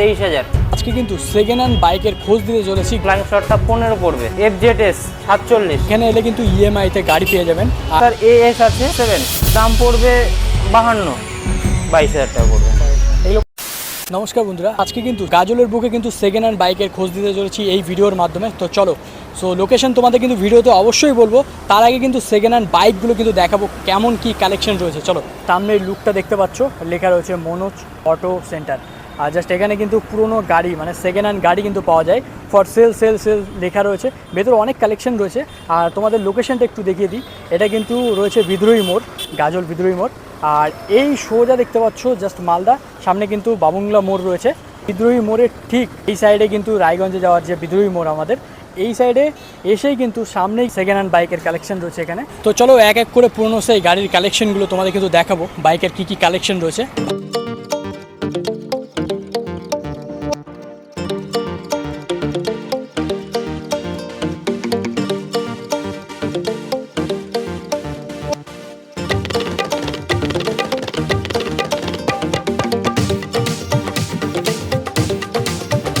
তেইশ হাজার। আজকে কিন্তু সেকেন্ড হ্যান্ড বাইকের খোঁজ দিতে চলেছি। ফ্লাইং শটটা পনেরো পড়বে। এফ জেড এস সাতচল্লিশ। এখানে এলে কিন্তু E ইএমআইতে গাড়ি পেয়ে যাবেন। আর এ এস আছে সেভেন দাম পড়বে বাহান্ন। বাইশ হাজার টাকা পড়বে। নমস্কার বন্ধুরা আজকে কিন্তু গাজলের বুকে কিন্তু সেকেন্ড হ্যান্ড বাইকের খোঁজ দিতে চলেছি এই ভিডিওর মাধ্যমে। তো চলো সো লোকেশন তোমাদের কিন্তু ভিডিওতে অবশ্যই বলব তার আগে কিন্তু সেকেন্ড হ্যান্ড বাইকগুলো কিন্তু দেখাবো কেমন কি কালেকশন রয়েছে। চলো সামনের লুকটা দেখতে পাচ্ছ লেখা রয়েছে মনোজ অটো সেন্টার। আর জাস্ট এখানে কিন্তু পুরনো গাড়ি মানে সেকেন্ড হ্যান্ড গাড়ি কিন্তু পাওয়া যায়। ফর সেল সেল সেল লেখা রয়েছে। ভেতরে অনেক কালেকশন রয়েছে। আর তোমাদের লোকেশনটা একটু দেখিয়ে দিই। এটা কিন্তু রয়েছে বিদ্রোহী মোড়, গাজল বিদ্রোহী মোড়। আর এই সোজা দেখতে পাচ্ছ জাস্ট মালদা। সামনে কিন্তু বাবুংলা মোড় রয়েছে। বিদ্রোহী মোড়ের ঠিক এই সাইডে কিন্তু রায়গঞ্জে যাওয়ার যে বিদ্রোহী মোড় আমাদের, এই সাইডে এসেই কিন্তু সামনেই সেকেন্ড হ্যান্ড বাইকের কালেকশন রয়েছে এখানে। তো চলো এক এক করে পুরনো সেই গাড়ির কালেকশনগুলো তোমাদের কিন্তু দেখাবো। বাইকের কি কি কালেকশন রয়েছে।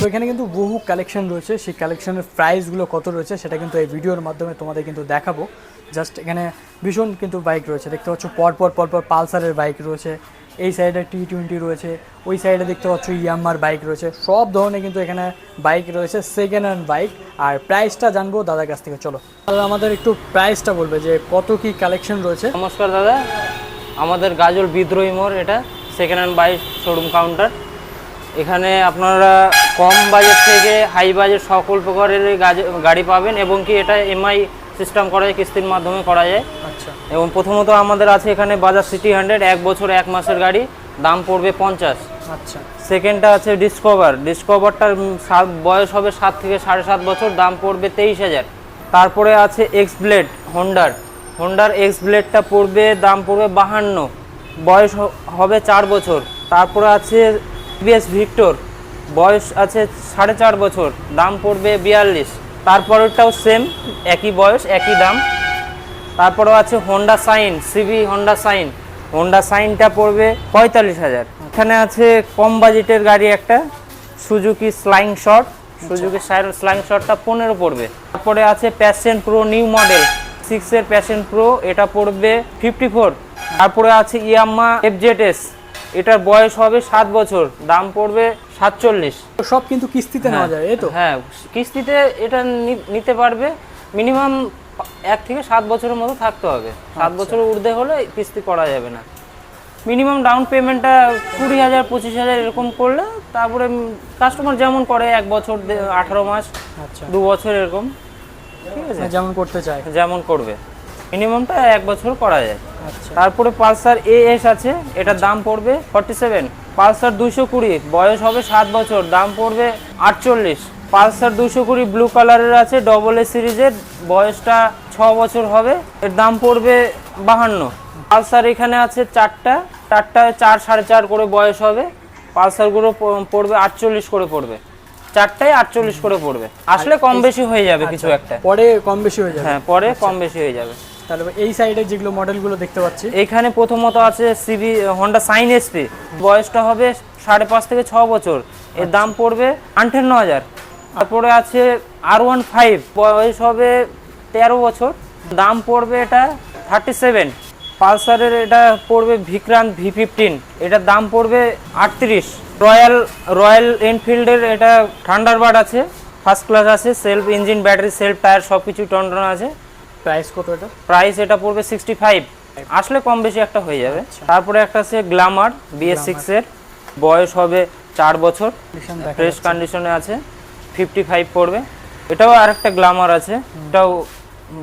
এখানে কিন্তু বহু কালেকশন রয়েছে। সেই কালেকশনের প্রাইসগুলো কত রয়েছে সেটা কিন্তু এই ভিডিওর মাধ্যমে তোমাদের কিন্তু দেখাবো। জাস্ট এখানে ভীষণ কিন্তু বাইক রয়েছে। দেখতে পাচ্ছ পরপর পরপর পালসারের বাইক রয়েছে। এই সাইডে টি টোয়েন্টি রয়েছে। ওই সাইডে দেখতে পাচ্ছ ইয়াম্মার বাইক রয়েছে। সব ধরনের কিন্তু এখানে বাইক রয়েছে সেকেন্ড হ্যান্ড বাইক আর প্রাইসটা জানব দাদার কাছ থেকে। চলো। দাদা, আমাদের একটু প্রাইসটা বলবে যে কত কি কালেকশন রয়েছে। নমস্কার দাদা। আমাদের গাজল বিদ্রোহী মোড়, এটা second hand bike showroom counter এখানে আপনারা কম বাজেট থেকে হাই বাজেট সকল প্রকারের গাড়ি পাবেন এবং কি এটা এমআই সিস্টেম করা যায় কিস্তির মাধ্যমে করা যায়। আচ্ছা। এবং প্রথমত আমাদের আছে এখানে বাজাজ সিটি হান্ড্রেড এক বছর এক মাসের গাড়ি দাম পড়বে পঞ্চাশ। আচ্ছা। সেকেন্ডটা আছে ডিসকভার ডিসকভারটার সাত বয়স হবে সাত থেকে সাড়ে সাত বছর দাম পড়বে তেইশ হাজার। তারপরে আছে এক্স ব্লেড হোন্ডার হোন্ডার এক্স ব্লেডটা পড়বে দাম পড়বে বাহান্ন। বয়স হবে চার বছর। তারপরে আছে বিএস ভিক্টর। বয়স আছে সাড়ে চার বছর দাম পড়বে বিয়াল্লিশ। তারপরেরটাও সেম একই বয়স একই দাম। তারপরেও আছে Honda Shine CB Honda Shine Honda সাইনটা পড়বে পঁয়তাল্লিশ হাজার। এখানে আছে কম বাজেটের গাড়ি একটা Suzuki Sling Shot Suzuki Sling শটটা পনেরো পড়বে। তারপরে আছে প্যাশন প্রো নিউ মডেল সিক্সের প্যাশন প্রো এটা পড়বে ফিফটি ফোর তারপরে আছে ইয়াম্মা এফজেড এটার বয়স হবে সাত বছর দাম পড়বে সাতচল্লিশ। সব কিন্তু কিস্তিতে নেওয়া যায় এই তো? হ্যাঁ কিস্তিতে এটা নিতে পারবে। মিনিমাম এক থেকে সাত বছরের মতো থাকতে হবে। সাত আচ্ছা। বছরের ঊর্ধ্বে হলে কিস্তি করা যাবে না। মিনিমাম ডাউন পেমেন্টটা কুড়ি হাজার পঁচিশ হাজার এরকম করলে তারপরে কাস্টমার যেমন করে এক বছর আঠারো মাস আচ্ছা। দু বছর এরকম। ঠিক আছে? মানে যেমন করতে চায়। যেমন করবে। মিনিমামটা এক বছর করা যায়। আচ্ছা। তারপরে পালসার এ এস আছে এটার দাম পড়বে ফর্টি সেভেন পালসার দুশো কুড়ি বয়স হবে সাত বছর দাম পড়বে আটচল্লিশ। পালসার দুশো কুড়ি ব্লু কালারের আছে ডবল এ সিরিজের বয়সটা ছ বছর হবে এর দাম পড়বে বাহান্ন। পালসার এখানে আছে চারটা চারটা চার সাড়ে চার করে বয়স হবে পালসারগুলো পড়বে আটচল্লিশ করে পড়বে। চারটায় আটচল্লিশ করে পড়বে। আসলে কম বেশি হয়ে যাবে কিছু একটা। পরে কম বেশি হয়ে যাবে। হ্যাঁ পরে কম বেশি হয়ে যাবে। তাহলে এই সাইডে যেগুলো মডেলগুলো দেখতে পাচ্ছি। এখানে প্রথমত আছে সিবি হন্ডা সাইন এসপি বয়সটা হবে সাড়ে পাঁচ থেকে ছ বছর। এর দাম পড়বে আটান্ন হাজার। তারপরে আছে আর ওয়ান ফাইভ বয়স হবে তেরো বছর। দাম পড়বে এটা থার্টি সেভেন পালসারের এটা পড়বে ভিক্রান্ত ভি ফিফটিন এটার দাম পড়বে আটত্রিশ। রয়্যাল রয়্যাল এনফিল্ডের এটা থান্ডারবার্ড আছে। ফার্স্ট ক্লাস আছে self engine battery self tyre সব কিছু টনটন আছে। প্রাইস কত এটা? প্রাইস এটা পড়বে সিক্সটি ফাইভ আসলে কম বেশি একটা হয়ে যাবে। তারপরে একটা আছে গ্ল্যামার বিএস সিক্স এর। বয়স হবে চার বছর। ফ্রেশ কন্ডিশনে আছে। ফিফটি ফাইভ পড়বে। এটাও আরেকটা গ্ল্যামার আছে। এটাও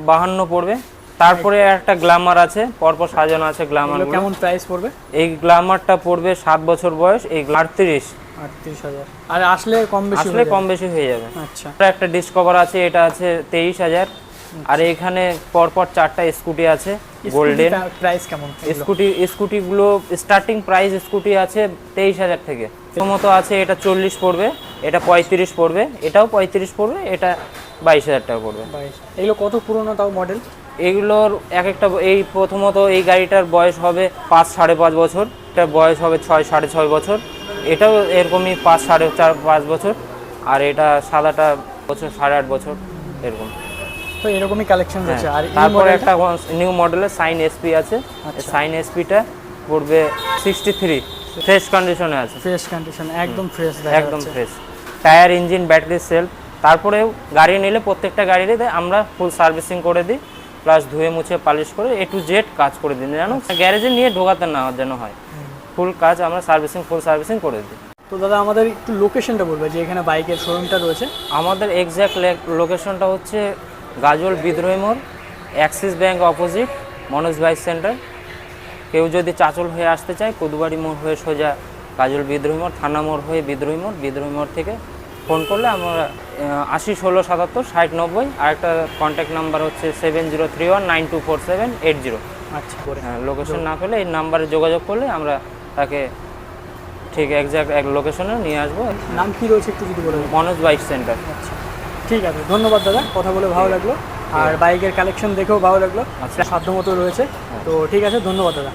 বাহান্ন পড়বে। তারপরে একটা গ্ল্যামার আছে। পরপর সাজানো আছে গ্ল্যামার কেমন প্রাইস পড়বে? এই গ্ল্যামারটা পড়বে সাত বছর বয়স। এই আটত্রিশ। আর আসলে কম বেশি আসলে কম বেশি হয়ে যাবে। আচ্ছা। একটা ডিসকভার আছে। এটা আছে তেইশ হাজার। আর এখানে পরপর চারটা স্কুটি আছে গোল্ডেন প্রাইস কেমন স্কুটি স্কুটিগুলো স্টার্টিং প্রাইস স্কুটি আছে তেইশ হাজার থেকে। প্রথমত আছে এটা চল্লিশ পড়বে এটা পঁয়ত্রিশ পড়বে এটাও পঁয়ত্রিশ পড়বে এটা বাইশ হাজার টাকা পড়বে। এগুলো কত পুরনো তাও মডেল এগুলোর এক একটা এই প্রথমত এই গাড়িটার বয়স হবে পাঁচ সাড়ে পাঁচ বছর এটার বয়স হবে ছয় সাড়ে ছয় বছর এটাও এরকমই পাঁচ সাড়ে চার পাঁচ বছর আর এটা সাদাটা বছর সাড়ে আট বছর এরকম। তো এরকমই কালেকশন রয়েছে। আর হ্যাঁ, তারপরে একটা নিউ মডেলের সাইন এসপি আছে। আচ্ছা। সাইন এসপিটা পড়বে সিক্সটি থ্রি ফ্রেশ কন্ডিশনে আছে। ফ্রেশ কন্ডিশন একদম ফ্রেশ একদম fresh tyre engine battery self তারপরেও গাড়ি নিলে প্রত্যেকটা গাড়িতে আমরা ফুল সার্ভিসিং করে দিই। প্লাস ধুয়ে মুছে পালিশ করে এ টু জেড কাজ করে দিই। জানো গ্যারেজে নিয়ে ঢোকাতে না যেন হয়। ফুল কাজ আমরা সার্ভিসিং ফুল সার্ভিসিং করে দিই। তো দাদা আমাদের একটু লোকেশনটা বলবে যে এখানে বাইকের শোরুমটা রয়েছে। আমাদের এক্স্যাক্ট লোকেশনটা হচ্ছে গাজল বিদ্রোহী মোড় Axis Bank opposite Manoj bike centre কেউ যদি চাচল হয়ে আসতে চায় কুদবাড়ি মোড় হয়ে সোজা গাজল বিদ্রোহী মোড় থানা মোড় হয়ে বিদ্রোহী মোড়। বিদ্রোহী মোড় থেকে ফোন করলে আমরা আশি ষোলো সাতাত্তর ষাট নব্বই। আর একটা কন্ট্যাক্ট নাম্বার হচ্ছে seven zero three one nine two four seven eight zero আচ্ছা হ্যাঁ লোকেশন না পেলে এই নাম্বারে যোগাযোগ করলে আমরা তাকে ঠিক একজ্যাক্ট এক লোকেশনে নিয়ে আসব। নাম কি রয়েছে একটু যদি বলে মনোজ বাইক সেন্টার আচ্ছা। ঠিক আছে ধন্যবাদ দাদা কথা বলে ভালো লাগল। আর বাইকের কালেকশন দেখেও ভালো লাগল। সাধ্যমতো সাধ্য মতো রয়েছে তো ঠিক আছে ধন্যবাদ দাদা।